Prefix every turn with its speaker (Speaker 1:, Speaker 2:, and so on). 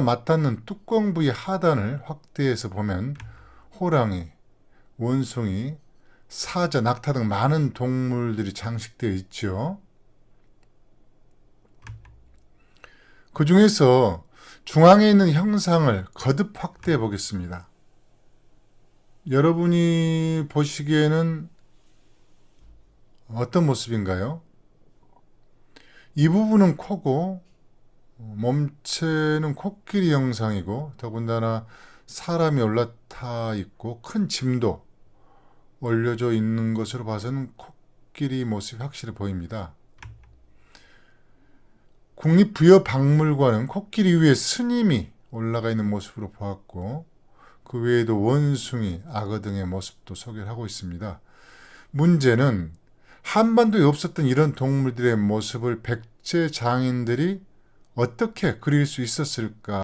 Speaker 1: 맞닿는 뚜껑 부위 하단을 확대해서 보면 호랑이, 원숭이, 사자, 낙타 등 많은 동물들이 장식되어 있죠. 그 중에서 중앙에 있는 형상을 거듭 확대해 보겠습니다. 여러분이 보시기에는 어떤 모습인가요? 이 부분은 코고 몸체는 코끼리 형상이고 더군다나 사람이 올라타 있고 큰 짐도 올려져 있는 것으로 봐서는 코끼리 모습이 확실히 보입니다. 국립부여박물관은 코끼리 위에 스님이 올라가 있는 모습으로 보았고 그 외에도 원숭이, 악어 등의 모습도 소개를 하고 있습니다. 문제는 한반도에 없었던 이런 동물들의 모습을 백제 장인들이 어떻게 그릴 수 있었을까?